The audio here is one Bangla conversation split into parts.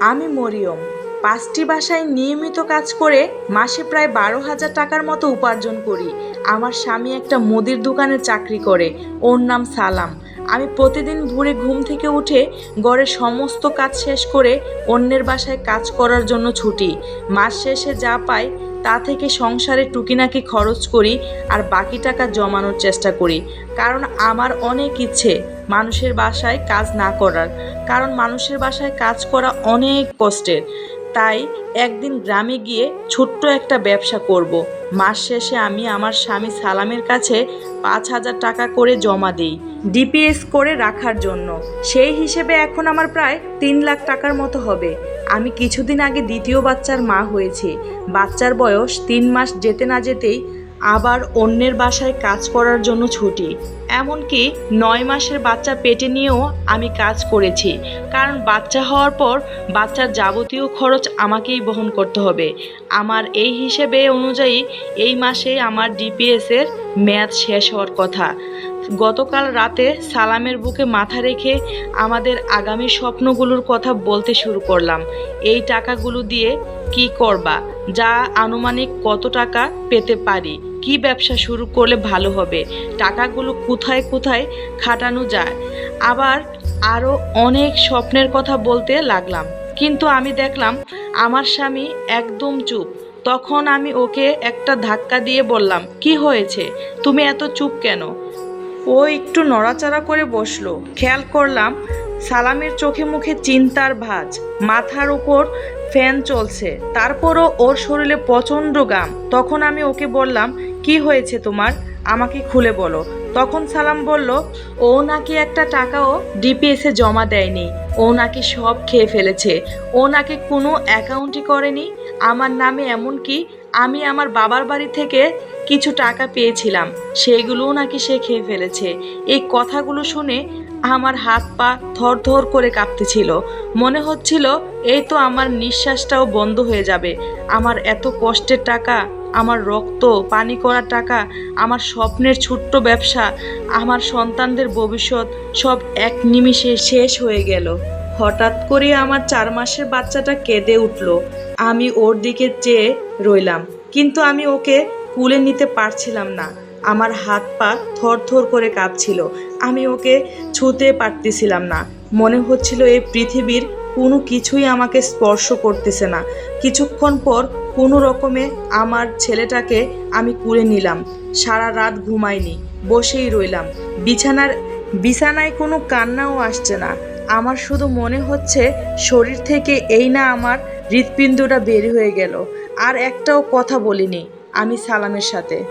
আমি মরিয়ম। পাঁচটি বাসায় নিয়মিত কাজ করে মাসে প্রায় বারো হাজার টাকার মতো উপার্জন করি। আমার স্বামী একটা মুদির দোকানে চাকরি করে। ওর নাম সালাম। আমি প্রতিদিন ভোরে ঘুম থেকে উঠে ঘরের সমস্ত কাজ শেষ করে অন্যের বাসায় কাজ করার জন্য ছুটি। মাস শেষে যা পাই তা থেকে সংসারে টুকিনাকি খরচ করি আর বাকি টাকা জমানোর চেষ্টা করি। কারণ আমার অনেক ইচ্ছে মানুষের বাসায় কাজ না করার। কারণ মানুষের বাসায় কাজ করা অনেক কষ্টের। তাই একদিন গ্রামে গিয়ে ছোট্ট একটা ব্যবসা করব। মাস শেষে আমি আমার স্বামী সালামের কাছে পাঁচ হাজার টাকা করে জমা দিই ডিপিএস করে রাখার জন্য। সেই হিসেবে এখন আমার প্রায় তিন লাখ টাকার মতো হবে। আমি কিছুদিন আগে দ্বিতীয় বাচ্চার মা হয়েছি। বাচ্চার বয়স তিন মাস যেতে না যেতেই আবার অন্যের বাসায় কাজ করার জন্য ছুটি। এমনকি নয় মাসের বাচ্চা পেটে নিয়েও আমি কাজ করেছি। কারণ বাচ্চা হওয়ার পর বাচ্চার যাবতীয় খরচ আমাকেই বহন করতে হবে। আমার এই হিসেবে অনুযায়ী এই মাসে আমার ডিপিএসের মেয়াদ শেষ হওয়ার কথা। গতকাল রাতে সালামের বুকে মাথা রেখে আমাদের আগামী স্বপ্নগুলোর কথা বলতে শুরু করলাম। এই টাকাগুলো দিয়ে কি করবা? যা আনুমানিক কত টাকা পেতে পারি? কি ব্যবসা শুরু করলে ভালো হবে? টাকাগুলো কোথায় কোথায় খাটানো যায়? আবার আরও অনেক স্বপ্নের কথা বলতে লাগলাম। কিন্তু আমি দেখলাম আমার স্বামী একদম চুপ। তখন আমি ওকে একটা ধাক্কা দিয়ে বললাম, কি হয়েছে? তুমি এত চুপ কেন? ও একটু নড়াচড়া করে বসল। খেয়াল করলাম সালামের চোখে মুখে চিন্তার ভাঁজ, মাথার উপর ফ্যান চলছে, তারপরও ওর শরীরে প্রচণ্ড গাম তখন আমি ওকে বললাম, কি হয়েছে তোমার? আমাকে খুলে বলো। তখন সালাম বলল, ও নাকি একটা টাকাও ডিপিএসে জমা দেয়নি। ও নাকি সব খেয়ে ফেলেছে। ও নাকি কোনো অ্যাকাউন্টই করেনি। আমার নামে এমনকি আমি আমার বাবার বাড়ি থেকে কিছু টাকা পেয়েছিলাম। সেইগুলোও নাকি সে খেয়ে ফেলেছে। এই কথাগুলো শুনে আমার হাত পা থরথর করে কাঁপতেছিল। মনে হচ্ছিল, এই তো আমার নিঃশ্বাসটাও বন্ধ হয়ে যাবে। আমার এত কষ্টের টাকা, আমার রক্ত, পানি করার টাকা, আমার স্বপ্নের ছোট্ট ব্যবসা, আমার সন্তানদের ভবিষ্যৎ, সব এক নিমিষে শেষ হয়ে গেল। হঠাৎ করে আমার চার মাসের বাচ্চাটা কেঁদে উঠল। আমি ওর দিকে চেয়ে রইলাম, কিন্তু আমি ওকে কুলে নিতে পারছিলাম না। আমার হাত পা থরথর করে কাঁপছিল। আমি ওকে ছুঁতে পারতেছিলাম না। মনে হচ্ছিল এই পৃথিবীর কোনো কিছুই আমাকে স্পর্শ করতেছে না। কিছুক্ষণ পর কোনো রকমে আমার ছেলেটাকে আমি কুড়ে নিলাম। সারা রাত ঘুমাইনি, বসেই রইলাম। বিছানার, বিছানায় কোনো কান্নাও আসছে না। আমার শুধু মনে হচ্ছে শরীর থেকে এই না আমার হৃৎপিণ্ডটা বের হয়ে গেল। আর একটাও কথা বলিনি আমি সালামের সাথে।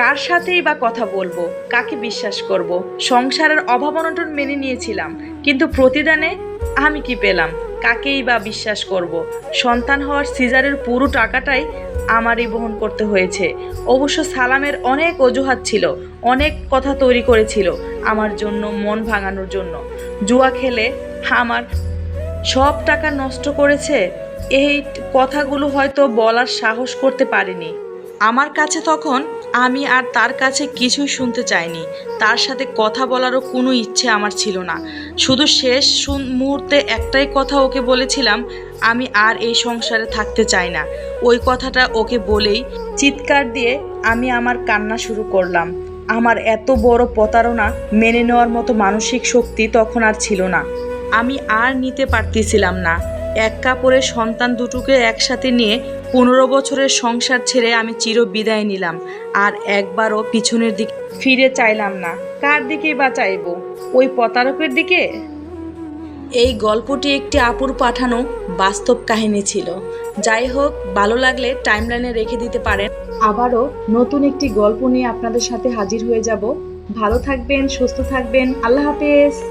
কার সাথেই বা কথা বলব? কাকে বিশ্বাস করব? সংসারের অভাব অনটন মেনে নিয়েছিলাম, কিন্তু প্রতিদানে আমি কি পেলাম? কাকেই বা বিশ্বাস করব? সন্তান হওয়ার সিজারের পুরো টাকাটাই আমারই বহন করতে হয়েছে। অবশ্য সালামের অনেক অজুহাত ছিল, অনেক কথা তৈরি করেছিল আমার জন্য, মন ভাঙানোর জন্য। জুয়া খেলে আমার সব টাকা নষ্ট করেছে, এই কথাগুলো হয়তো বলার সাহস করতে পারিনি। আমার কাছে তখন আমি আর তার কাছে কিছুই শুনতে চাইনি। তার সাথে কথা বলারও কোনো ইচ্ছে আমার ছিল না। শুধু শেষ মুহূর্তে একটাই কথা ওকে বলেছিলাম, আমি আর এই সংসারে থাকতে চাই না। ওই কথাটা ওকে বলেই চিৎকার দিয়ে আমি আমার কান্না শুরু করলাম। আমার এত বড় প্রতারণা মেনে নেওয়ার মতো মানসিক শক্তি তখন আর ছিল না। আমি আর নিতে পারতেছিলাম না। এক কাপড়ে সন্তান দুটোকে একসাথে নিয়ে পনেরো বছরের সংসার ছেড়ে আমি চির বিদায় নিলাম, আর একবারও পিছনের দিকে ফিরে চাইলাম না। কার দিকে বা চাইব? ওই প্রতারকের দিকে? এই গল্পটি একটি আপুর পাঠানো বাস্তব কাহিনী ছিল। যাই হোক, ভালো লাগলে টাইমলাইনে রেখে দিতে পারেন। আবারও নতুন একটি গল্প নিয়ে আপনাদের সাথে হাজির হয়ে যাব। ভালো থাকবেন, সুস্থ থাকবেন। আল্লাহ হাফেজ।